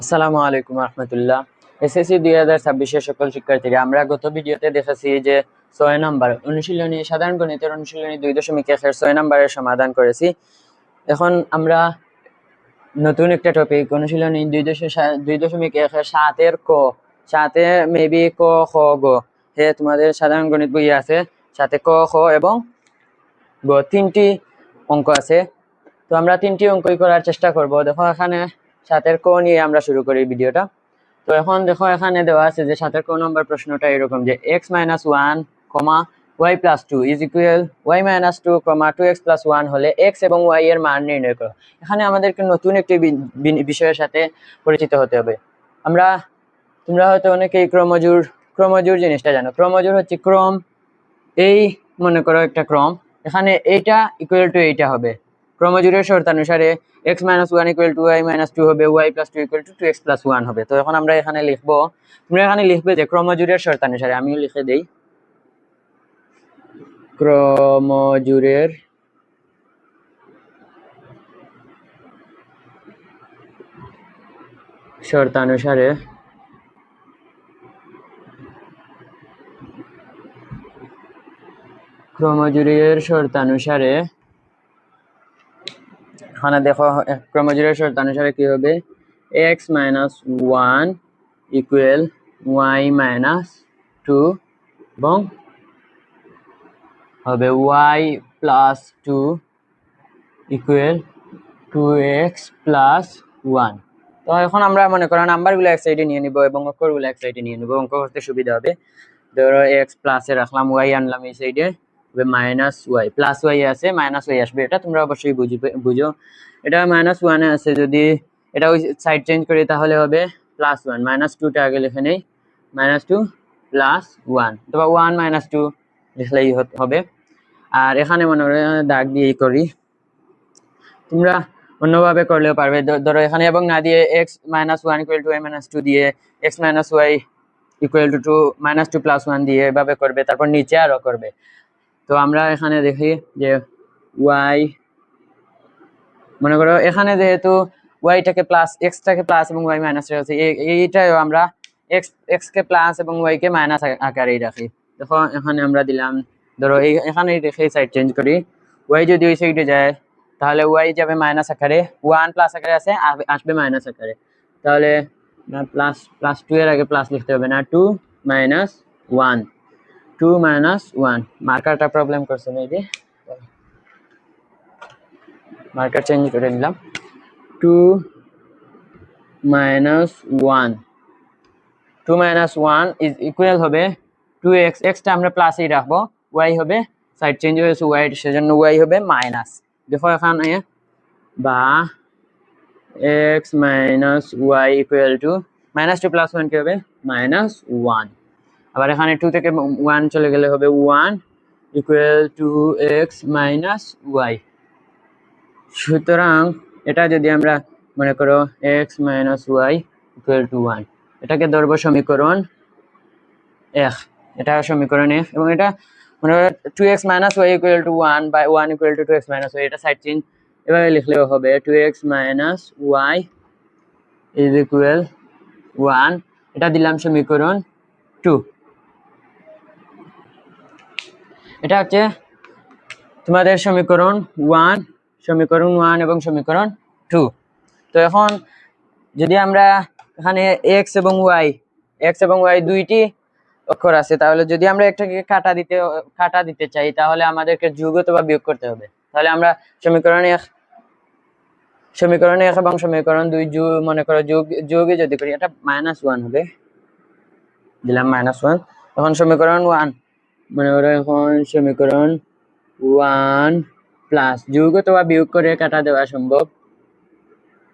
আসসালামু আলাইকুম রহমতুল্লাহ। এসএসসি দুই হাজার ছাব্বিশের সকল শিক্ষার্থীরা আমরা গত ভিডিওতে দেখেছি যে ছয় নম্বর অনুশীলনী, সাধারণ গণিতের অনুশীলনী দুই দশমিক একের ছয় নম্বরের সমাধান করেছি। এখন আমরা নতুন একটা টপিক অনুশীলনী দুই দুই দশমিক একের সাতের ক। সাথে মেবি ক, খ, গ। হে, তোমাদের সাধারণ গণিত বই আছে। সাথে ক, খ এবং গ তিনটি অঙ্ক আছে। তো আমরা তিনটি অঙ্কই করার চেষ্টা করব। দেখো এখানে সাতের ক নিয়ে আমরা শুরু করি ভিডিওটা। তো এখন দেখো, এখানে দেওয়া আছে যে সাতের ক নম্বর প্রশ্নটা এরকম যে X minus one comma Y plus two is equal Y minus two comma two X plus one হলে এক্স এবং ওয়াই এর মান নির্ণয় করো। এখানে আমাদেরকে নতুন একটি বিষয়ের সাথে পরিচিত হতে হবে। আমরা, তোমরা হয়তো অনেকেই ক্রমজোর ক্রমজোর জিনিসটা জানো। ক্রমজোর হচ্ছে ক্রম। এই মনে করো একটা ক্রম। এখানে এইটা ইকুয়াল টু এইটা হবে। ক্রমজোরের শর্তানুসারে X minus one equal to Y minus two হবে Y plus two equal to two X plus one হবে। তো এখন আমরা এখানে লিখব, তোমরা এখানে লিখবে যে ক্রমজোরের শর্তানুসারে আমিও লিখে দেই। শর্তানুসারে ক্রমজোরের শর্তানুসারে এখানে দেখো ক্রমজোরের শর্তানুসারে কি হবে? X minus one equal Y minus two এবং হবে Y plus two equal two X plus one তো এখন আমরা মনে করো নাম্বারগুলো এক সাইডে নিয়ে নিব এবং অক্ষরগুলো এক সাইডে নিয়ে নিব, অঙ্ক করতে সুবিধা হবে। ধরো এক্স প্লাসে রাখলাম ওয়াই আনলাম এই সাইডে। মাইনাস ওয়াই প্লাস ওয়াই আছে মাইনাস ওয়াই আসবে এটা, তোমরা অবশ্যই বুঝো। এটা মাইনাস ওয়ানে আছে, যদি এটা ওই সাইড চেঞ্জ করি তাহলে হবে প্লাস ওয়ান মাইনাস টুটা আগে লিখে নেই মাইনাস টু প্লাস ওয়ান অথবা ওয়ান মাইনাস টু লিখলেই হবে। আর এখানে মনে করে, দাগ দিয়েই করি। তোমরা অন্যভাবে করলেও পারবে ধরো এখানে এবং না দিয়ে X minus one equal to Y minus two দিয়ে X minus Y equal to two minus two plus one দিয়ে এভাবে করবে, তারপর নিচে আরও করবে। তো আমরা এখানে দেখি যে ওয়াই মনে করো এখানে যেহেতু ওয়াইটাকে প্লাস এক্সটাকে প্লাস এবং ওয়াই মাইনাস রাখছি, এই- এইটাও আমরা এক্স এক্স কে প্লাস এবং ওয়াই কে মাইনাস আকারেই রাখি। দেখো, এখানে আমরা দিলাম, ধরো এই এখানে রেখে সাইড চেঞ্জ করি। ওয়াই যদি ওই সাইডে যায়, তাহলে ওয়াই যাবে মাইনাস আকারে ওয়ান প্লাস আকারে আছে, আ- আসবে মাইনাস আকারে। তাহলে না প্লাস প্লাস টু এর আগে প্লাস লিখতে হবে না two minus one two minus one মার্কারটা problem করছে মেবি মার্কার চেঞ্জ করে নিলাম। Two minus one two minus one is equal হবে টু এক্স এক্সটা আমরা প্লাসেই রাখব। ওয়াই হবে সাইড চেঞ্জ হয়েছে ওয়াই সেজন্য ওয়াই হবে মাইনাস দেখো এখানে বা X minus Y equal to minus two plus one কি হবে? মাইনাস ওয়ান আবার এখানে টু থেকে ওয়ান চলে গেলে হবে one equal to X minus Y সুতরাং এটা যদি আমরা মনে করো X minus Y equal to one এটাকে ধরবো সমীকরণ এক এটা সমীকরণ এক এবং এটা মনে করো two X minus Y equal to one by one equal to two X minus Y এটা সাইড চেঞ্জ এভাবে লিখলেও হবে two X minus Y is equal one এটা দিলাম সমীকরণ টু এটা হচ্ছে তোমাদের সমীকরণ ওয়ান সমীকরণ ওয়ান এবং সমীকরণ টু তো এখন যদি আমরা এখানে এক্স এবং ওয়াই এক্স এবং ওয়াই দুইটি অক্ষর আছে, তাহলে যদি আমরা একটাকে কাটা দিতে কাটা দিতে চাই, তাহলে আমাদেরকে যোগ অথবা বিয়োগ করতে হবে। তাহলে আমরা সমীকরণ এক সমীকরণ এক এবং সমীকরণ দুই যুগ মনে করো যোগ, যোগে যদি করি, এটা মাইনাস ওয়ান হবে। দিলাম মাইনাস ওয়ান এখন সমীকরণ ওয়ান মনে করো এখন সমীকরণ ওয়ান প্লাস যোগ অথবা বিয়োগ করে কাটা দেওয়া সম্ভব।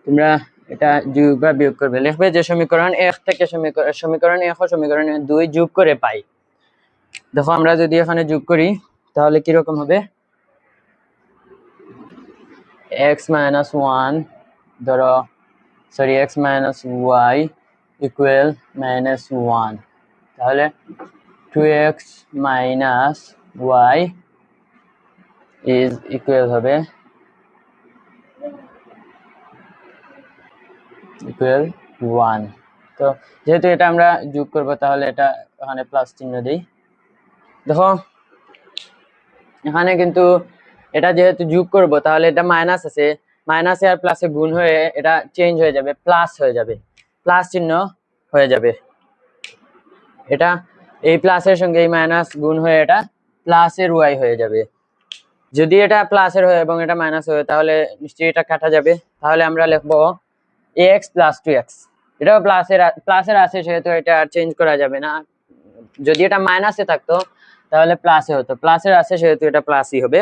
তোমরা এটা যোগ বা বিয়োগ করবে। লিখবে যে সমীকরণ এক থেকে সমীকরণ সমীকরণ এক সমীকরণ দুই যোগ করে পাই। দেখো, আমরা যদি এখানে যোগ করি, তাহলে কীরকম হবে? এক্স মাইনাস ওয়ান ধরো sorry X minus Y equal minus one তাহলে two X minus Y is equal হবে equal ওয়ান তো যেহেতু এটা আমরা যোগ করব, তাহলে এটা এখানে প্লাস চিহ্ন দিই। দেখো, এখানে কিন্তু এটা যেহেতু যোগ করব, তাহলে এটা মাইনাস আছে। মাইনাসে আর প্লাসে গুণ হয়ে এটা চেঞ্জ হয়ে যাবে প্লাস হয়ে যাবে। প্লাস চিহ্ন হয়ে যাবে। এটা এই প্লাসের সঙ্গে এই মাইনাস গুণ হয়ে এটা প্লাসের ওয়াই হয়ে যাবে। যদি এটা প্লাসের হয় এবং এটা মাইনাস হয়, তাহলে নিশ্চয়ই এটা কাটা যাবে। তাহলে আমরা লিখব এ এক্স প্লাস টু এক্স এটাও প্লাসের প্লাসের আছে, সেহেতু এটা আর চেঞ্জ করা যাবে না। যদি এটা মাইনাসে থাকতো, তাহলে প্লাসে হতো। প্লাসের আছে, সেহেতু এটা প্লাসই হবে।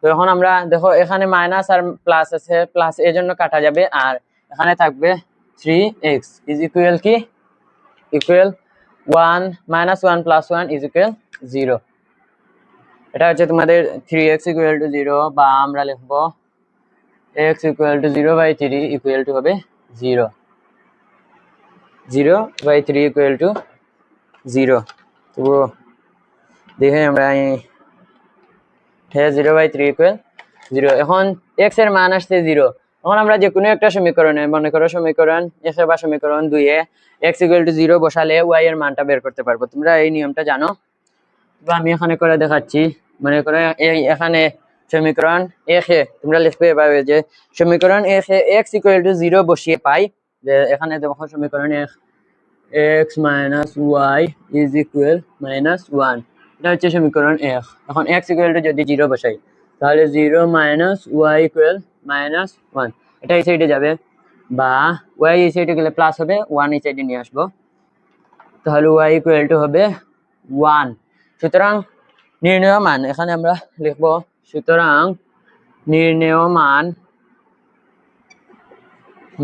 তো এখন আমরা দেখো, এখানে মাইনাস আর প্লাস আছে প্লাস এর জন্য কাটা যাবে। আর এখানে থাকবে থ্রি এক্স ইজ ইকুয়াল কি? Equal one minus one plus one is equal zero এটা হচ্ছে তোমাদের three X equal to zero বা আমরা লিখব X equal to zero by three equal to হবে zero zero by three equal to zero তো দেখে আমরা zero by three equal zero এখন এক্সের মান আসছে জিরো এখন আমরা যে কোনো একটা সমীকরণে, মনে করো সমীকরণ এক্স বা সমীকরণ দুইয়ে এক্স ইকুয়াল টু জিরো বসালে ওয়াই এর মানটা বের করতে পারব। তোমরা এই নিয়মটা জানো? তো আমি এখানে করে দেখাচ্ছি। মনে করো এখানে সমীকরণ একে তোমরা লিখবে এভাবে যে সমীকরণ একে এক্স ইকুয়াল টু জিরো বসিয়ে পাই, যে এখানে দেখো সমীকরণ এক X minus Y is equal minus one এটা হচ্ছে সমীকরণ এক। এখন এক্স ইকুয়াল টু যদি জিরো বসাই, তাহলে zero minus Y equal minus one এটা এই সাইডে যাবে, বা ওয়াই এই সাইডে গেলে প্লাস হবে ওয়ান এই সাইডে নিয়ে আসব। তাহলে ওয়াই ইকুয়াল টু হবে ওয়ান সুতরাং নির্ণয় মান, এখানে আমরা লিখব, সুতরাং নির্ণয় মান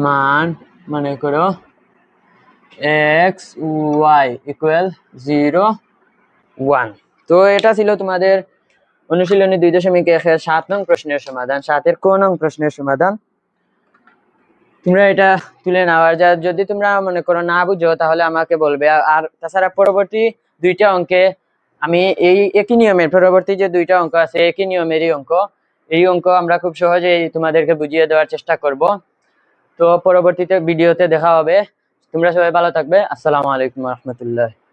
মান মনে করো X Y equal zero one তো এটা ছিল তোমাদের অনুশীলনী দুই দশমিক একের সাত নং প্রশ্নের সমাধান, সাতের কোন নং প্রশ্নের সমাধান। তোমরা এটা তুলে নাও, আর যা- যদি তোমরা মনে করো না বুঝো, তাহলে আমাকে বলবে। আর তাছাড়া পরবর্তী দুইটা অঙ্কে আমি এই একই নিয়মের, পরবর্তী যে দুইটা অঙ্ক আছে, একই নিয়মেরই অঙ্ক। এই অঙ্ক আমরা খুব সহজেই তোমাদেরকে বুঝিয়ে দেওয়ার চেষ্টা করব। তো পরবর্তীতে ভিডিওতে দেখা হবে। তোমরা সবাই ভালো থাকবে। আসসালামু আলাইকুম রহমতুল্লাহ।